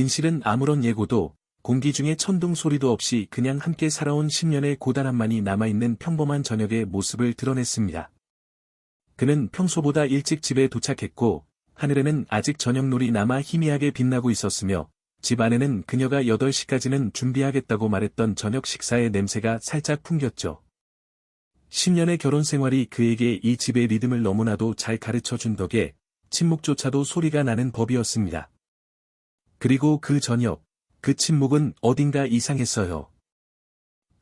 진실은 아무런 예고도 공기 중에 천둥 소리도 없이 그냥 함께 살아온 10년의 고단함만이 남아있는 평범한 저녁의 모습을 드러냈습니다. 그는 평소보다 일찍 집에 도착했고 하늘에는 아직 저녁놀이 남아 희미하게 빛나고 있었으며 집 안에는 그녀가 8시까지는 준비하겠다고 말했던 저녁 식사의 냄새가 살짝 풍겼죠. 10년의 결혼 생활이 그에게 이 집의 리듬을 너무나도 잘 가르쳐 준 덕에 침묵조차도 소리가 나는 법이었습니다. 그리고 그 저녁, 그 침묵은 어딘가 이상했어요.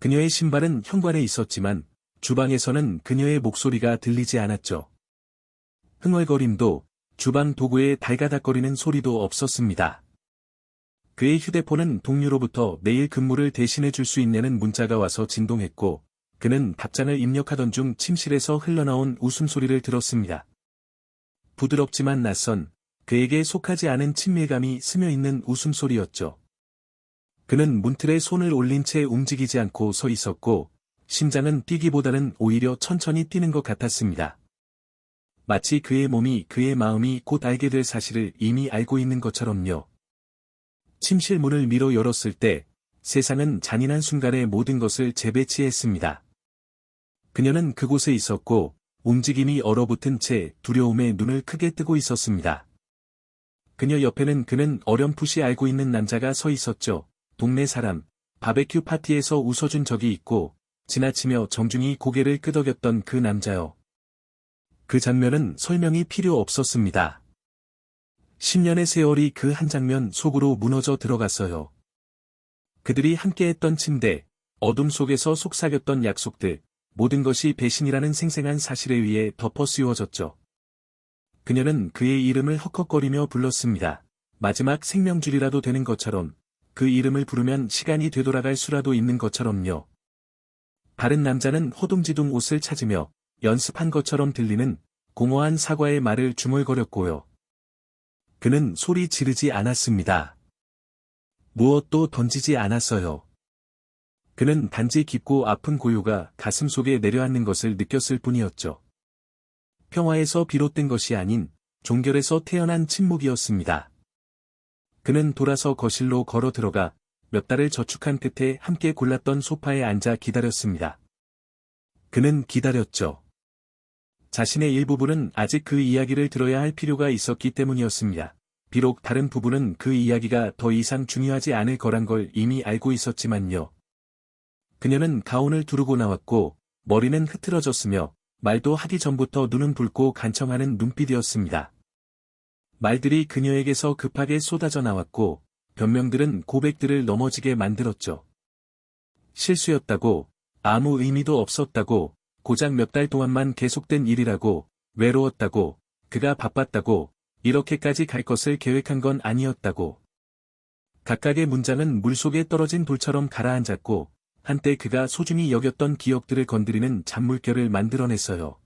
그녀의 신발은 현관에 있었지만 주방에서는 그녀의 목소리가 들리지 않았죠. 흥얼거림도 주방 도구에 달가닥거리는 소리도 없었습니다. 그의 휴대폰은 동료로부터 내일 근무를 대신해 줄 수 있냐는 문자가 와서 진동했고, 그는 답장을 입력하던 중 침실에서 흘러나온 웃음소리를 들었습니다. 부드럽지만 낯선, 그에게 속하지 않은 친밀감이 스며있는 웃음소리였죠. 그는 문틀에 손을 올린 채 움직이지 않고 서 있었고, 심장은 뛰기보다는 오히려 천천히 뛰는 것 같았습니다. 마치 그의 몸이 그의 마음이 곧 알게 될 사실을 이미 알고 있는 것처럼요. 침실 문을 밀어 열었을 때 세상은 잔인한 순간에 모든 것을 재배치했습니다. 그녀는 그곳에 있었고 움직임이 얼어붙은 채 두려움에 눈을 크게 뜨고 있었습니다. 그녀 옆에는 그는 어렴풋이 알고 있는 남자가 서 있었죠. 동네 사람, 바베큐 파티에서 웃어준 적이 있고 지나치며 정중히 고개를 끄덕였던 그 남자요. 그 장면은 설명이 필요 없었습니다. 10년의 세월이 그 한 장면 속으로 무너져 들어갔어요. 그들이 함께했던 침대, 어둠 속에서 속삭였던 약속들, 모든 것이 배신이라는 생생한 사실에 의해 덮어 씌워졌죠. 그녀는 그의 이름을 헉헉거리며 불렀습니다. 마지막 생명줄이라도 되는 것처럼, 그 이름을 부르면 시간이 되돌아갈 수라도 있는 것처럼요. 다른 남자는 호둥지둥 옷을 찾으며 연습한 것처럼 들리는 공허한 사과의 말을 중얼거렸고요. 그는 소리 지르지 않았습니다. 무엇도 던지지 않았어요. 그는 단지 깊고 아픈 고요가 가슴 속에 내려앉는 것을 느꼈을 뿐이었죠. 평화에서 비롯된 것이 아닌 종결에서 태어난 침묵이었습니다. 그는 돌아서 거실로 걸어 들어가 몇 달을 저축한 끝에 함께 골랐던 소파에 앉아 기다렸습니다. 그는 기다렸죠. 자신의 일부분은 아직 그 이야기를 들어야 할 필요가 있었기 때문이었습니다. 비록 다른 부분은 그 이야기가 더 이상 중요하지 않을 거란 걸 이미 알고 있었지만요. 그녀는 가운을 두르고 나왔고, 머리는 흐트러졌으며, 말도 하기 전부터 눈은 붉고 간청하는 눈빛이었습니다. 말들이 그녀에게서 급하게 쏟아져 나왔고, 변명들은 고백들을 넘어지게 만들었죠. 실수였다고, 아무 의미도 없었다고, 고작 몇 달 동안만 계속된 일이라고, 외로웠다고, 그가 바빴다고, 이렇게까지 갈 것을 계획한 건 아니었다고. 각각의 문장은 물속에 떨어진 돌처럼 가라앉았고, 한때 그가 소중히 여겼던 기억들을 건드리는 잔물결을 만들어냈어요.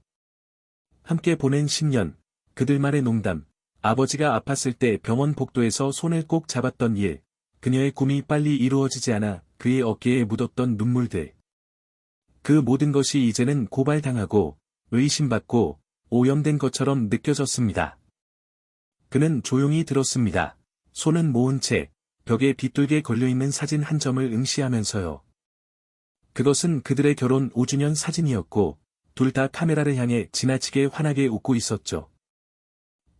함께 보낸 10년, 그들만의 농담, 아버지가 아팠을 때 병원 복도에서 손을 꼭 잡았던 일, 그녀의 꿈이 빨리 이루어지지 않아 그의 어깨에 묻었던 눈물들. 그 모든 것이 이제는 고발당하고 의심받고 오염된 것처럼 느껴졌습니다. 그는 조용히 들었습니다. 손은 모은 채 벽에 빗돌게 걸려있는 사진 한 점을 응시하면서요. 그것은 그들의 결혼 5주년 사진이었고 둘 다 카메라를 향해 지나치게 환하게 웃고 있었죠.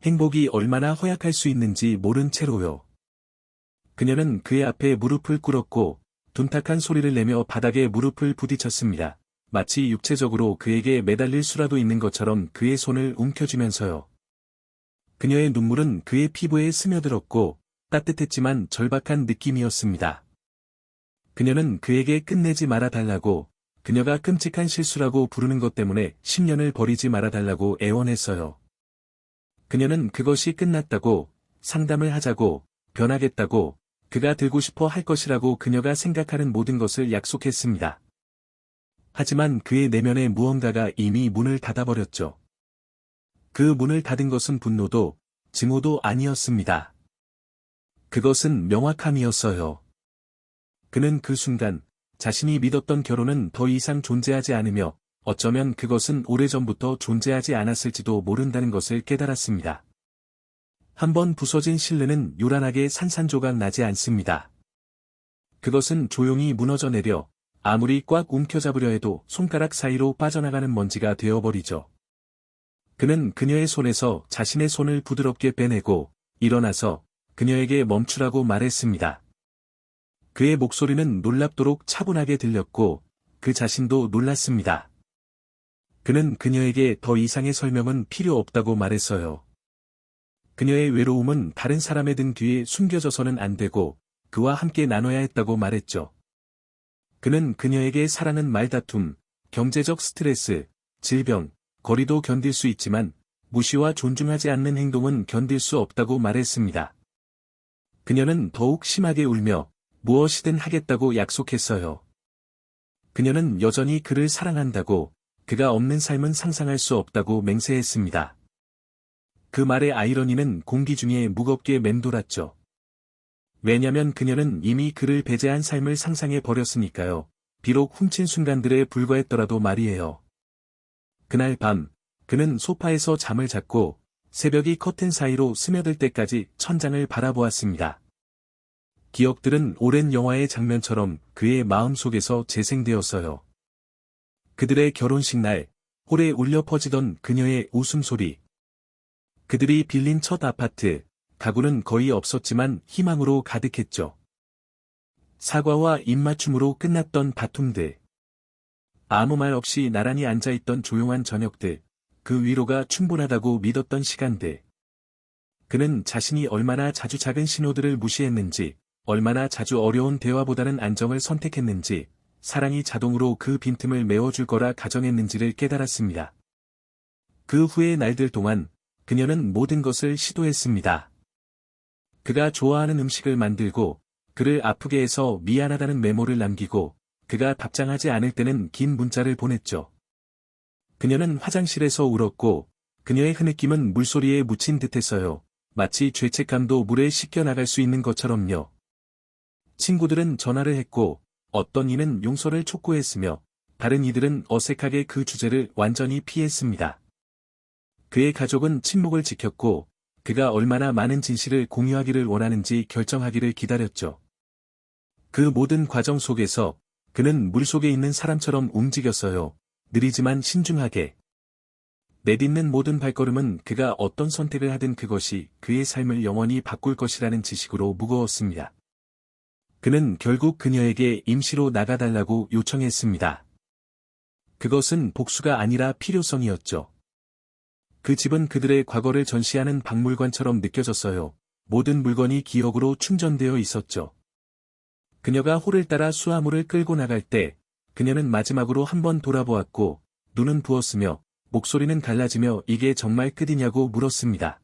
행복이 얼마나 허약할 수 있는지 모른 채로요. 그녀는 그의 앞에 무릎을 꿇었고 둔탁한 소리를 내며 바닥에 무릎을 부딪혔습니다. 마치 육체적으로 그에게 매달릴 수라도 있는 것처럼 그의 손을 움켜쥐면서요. 그녀의 눈물은 그의 피부에 스며들었고 따뜻했지만 절박한 느낌이었습니다. 그녀는 그에게 끝내지 말아달라고 그녀가 끔찍한 실수라고 부르는 것 때문에 10년을 버리지 말아달라고 애원했어요. 그녀는 그것이 끝났다고 상담을 하자고 변하겠다고 그가 들고 싶어 할 것이라고 그녀가 생각하는 모든 것을 약속했습니다. 하지만 그의 내면의 무언가가 이미 문을 닫아버렸죠. 그 문을 닫은 것은 분노도, 증오도 아니었습니다. 그것은 명확함이었어요. 그는 그 순간, 자신이 믿었던 결혼은 더 이상 존재하지 않으며, 어쩌면 그것은 오래전부터 존재하지 않았을지도 모른다는 것을 깨달았습니다. 한번 부서진 실내는 요란하게 산산조각 나지 않습니다. 그것은 조용히 무너져 내려 아무리 꽉 움켜잡으려 해도 손가락 사이로 빠져나가는 먼지가 되어버리죠. 그는 그녀의 손에서 자신의 손을 부드럽게 빼내고 일어나서 그녀에게 멈추라고 말했습니다. 그의 목소리는 놀랍도록 차분하게 들렸고 그 자신도 놀랐습니다. 그는 그녀에게 더 이상의 설명은 필요 없다고 말했어요. 그녀의 외로움은 다른 사람의 등 뒤에 숨겨져서는 안 되고 그와 함께 나눠야 했다고 말했죠. 그는 그녀에게 사랑은 말다툼, 경제적 스트레스, 질병, 거리도 견딜 수 있지만 무시와 존중하지 않는 행동은 견딜 수 없다고 말했습니다. 그녀는 더욱 심하게 울며 무엇이든 하겠다고 약속했어요. 그녀는 여전히 그를 사랑한다고 그가 없는 삶은 상상할 수 없다고 맹세했습니다. 그 말의 아이러니는 공기 중에 무겁게 맴돌았죠. 왜냐면 그녀는 이미 그를 배제한 삶을 상상해 버렸으니까요. 비록 훔친 순간들에 불과했더라도 말이에요. 그날 밤, 그는 소파에서 잠을 잤고, 새벽이 커튼 사이로 스며들 때까지 천장을 바라보았습니다. 기억들은 오랜 영화의 장면처럼 그의 마음속에서 재생되었어요. 그들의 결혼식 날, 홀에 울려 퍼지던 그녀의 웃음소리. 그들이 빌린 첫 아파트, 가구는 거의 없었지만 희망으로 가득했죠. 사과와 입맞춤으로 끝났던 다툼들. 아무 말 없이 나란히 앉아있던 조용한 저녁들, 그 위로가 충분하다고 믿었던 시간들. 그는 자신이 얼마나 자주 작은 신호들을 무시했는지, 얼마나 자주 어려운 대화보다는 안정을 선택했는지, 사랑이 자동으로 그 빈틈을 메워줄 거라 가정했는지를 깨달았습니다. 그 후의 날들 동안 그녀는 모든 것을 시도했습니다. 그가 좋아하는 음식을 만들고 그를 아프게 해서 미안하다는 메모를 남기고 그가 답장하지 않을 때는 긴 문자를 보냈죠. 그녀는 화장실에서 울었고 그녀의 흐느낌은 물소리에 묻힌 듯했어요. 마치 죄책감도 물에 씻겨 나갈 수 있는 것처럼요. 친구들은 전화를 했고 어떤 이는 용서를 촉구했으며 다른 이들은 어색하게 그 주제를 완전히 피했습니다. 그의 가족은 침묵을 지켰고 그가 얼마나 많은 진실을 공유하기를 원하는지 결정하기를 기다렸죠. 그 모든 과정 속에서 그는 물속에 있는 사람처럼 움직였어요. 느리지만 신중하게. 내딛는 모든 발걸음은 그가 어떤 선택을 하든 그것이 그의 삶을 영원히 바꿀 것이라는 지식으로 무거웠습니다. 그는 결국 그녀에게 임시로 나가달라고 요청했습니다. 그것은 복수가 아니라 필요성이었죠. 그 집은 그들의 과거를 전시하는 박물관처럼 느껴졌어요. 모든 물건이 기억으로 충전되어 있었죠. 그녀가 홀을 따라 수화물을 끌고 나갈 때, 그녀는 마지막으로 한번 돌아보았고, 눈은 부었으며, 목소리는 갈라지며 이게 정말 끝이냐고 물었습니다.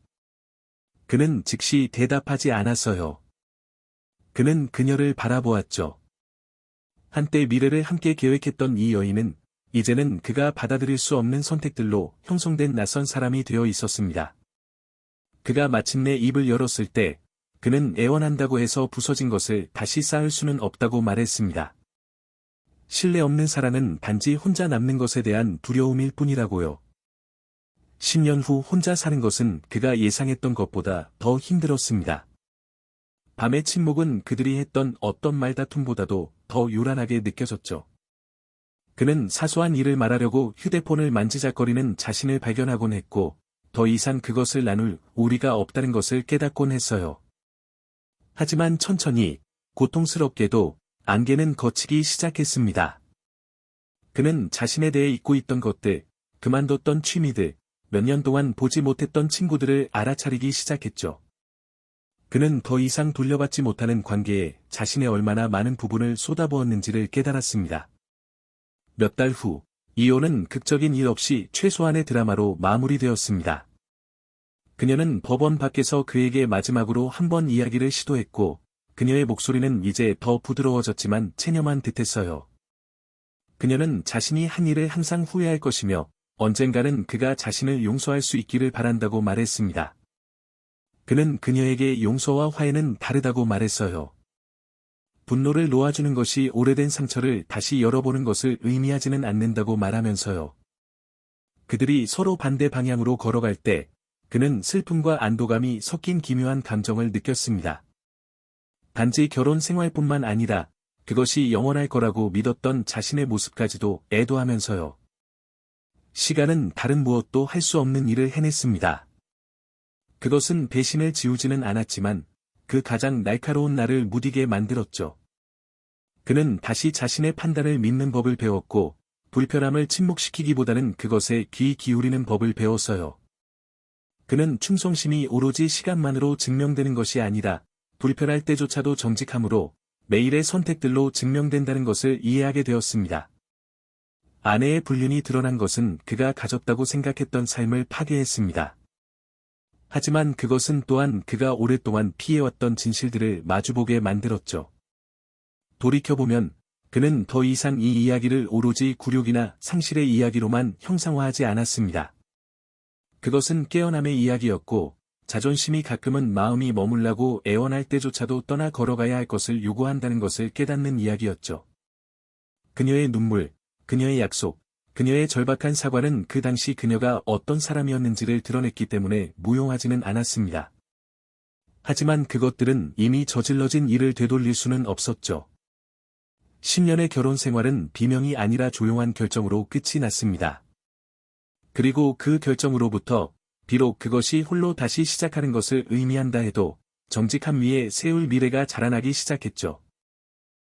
그는 즉시 대답하지 않았어요. 그는 그녀를 바라보았죠. 한때 미래를 함께 계획했던 이 여인은 이제는 그가 받아들일 수 없는 선택들로 형성된 낯선 사람이 되어 있었습니다. 그가 마침내 입을 열었을 때 그는 애원한다고 해서 부서진 것을 다시 쌓을 수는 없다고 말했습니다. 신뢰 없는 사랑은 단지 혼자 남는 것에 대한 두려움일 뿐이라고요. 10년 후 혼자 사는 것은 그가 예상했던 것보다 더 힘들었습니다. 밤의 침묵은 그들이 했던 어떤 말다툼보다도 더 요란하게 느껴졌죠. 그는 사소한 일을 말하려고 휴대폰을 만지작거리는 자신을 발견하곤 했고, 더 이상 그것을 나눌 우리가 없다는 것을 깨닫곤 했어요. 하지만 천천히, 고통스럽게도, 안개는 거치기 시작했습니다. 그는 자신에 대해 잊고 있던 것들, 그만뒀던 취미들, 몇 년 동안 보지 못했던 친구들을 알아차리기 시작했죠. 그는 더 이상 돌려받지 못하는 관계에 자신의 얼마나 많은 부분을 쏟아부었는지를 깨달았습니다. 몇 달 후, 이혼은 극적인 일 없이 최소한의 드라마로 마무리되었습니다. 그녀는 법원 밖에서 그에게 마지막으로 한 번 이야기를 시도했고, 그녀의 목소리는 이제 더 부드러워졌지만 체념한 듯했어요. 그녀는 자신이 한 일을 항상 후회할 것이며, 언젠가는 그가 자신을 용서할 수 있기를 바란다고 말했습니다. 그는 그녀에게 용서와 화해는 다르다고 말했어요. 분노를 놓아주는 것이 오래된 상처를 다시 열어보는 것을 의미하지는 않는다고 말하면서요. 그들이 서로 반대 방향으로 걸어갈 때, 그는 슬픔과 안도감이 섞인 기묘한 감정을 느꼈습니다. 단지 결혼 생활뿐만 아니라 그것이 영원할 거라고 믿었던 자신의 모습까지도 애도하면서요. 시간은 다른 무엇도 할 수 없는 일을 해냈습니다. 그것은 배신을 지우지는 않았지만 그 가장 날카로운 날을 무디게 만들었죠. 그는 다시 자신의 판단을 믿는 법을 배웠고 불편함을 침묵시키기보다는 그것에 귀 기울이는 법을 배웠어요. 그는 충성심이 오로지 시간만으로 증명되는 것이 아니라 불편할 때조차도 정직함으로 매일의 선택들로 증명된다는 것을 이해하게 되었습니다. 아내의 불륜이 드러난 것은 그가 가졌다고 생각했던 삶을 파괴했습니다. 하지만 그것은 또한 그가 오랫동안 피해왔던 진실들을 마주보게 만들었죠. 돌이켜보면 그는 더 이상 이 이야기를 오로지 굴욕이나 상실의 이야기로만 형상화하지 않았습니다. 그것은 깨어남의 이야기였고 자존심이 가끔은 마음이 머물라고 애원할 때조차도 떠나 걸어가야 할 것을 요구한다는 것을 깨닫는 이야기였죠. 그녀의 눈물, 그녀의 약속, 그녀의 절박한 사과는 그 당시 그녀가 어떤 사람이었는지를 드러냈기 때문에 무용하지는 않았습니다. 하지만 그것들은 이미 저질러진 일을 되돌릴 수는 없었죠. 10년의 결혼 생활은 비명이 아니라 조용한 결정으로 끝이 났습니다. 그리고 그 결정으로부터 비록 그것이 홀로 다시 시작하는 것을 의미한다 해도 정직함 위에 세울 미래가 자라나기 시작했죠.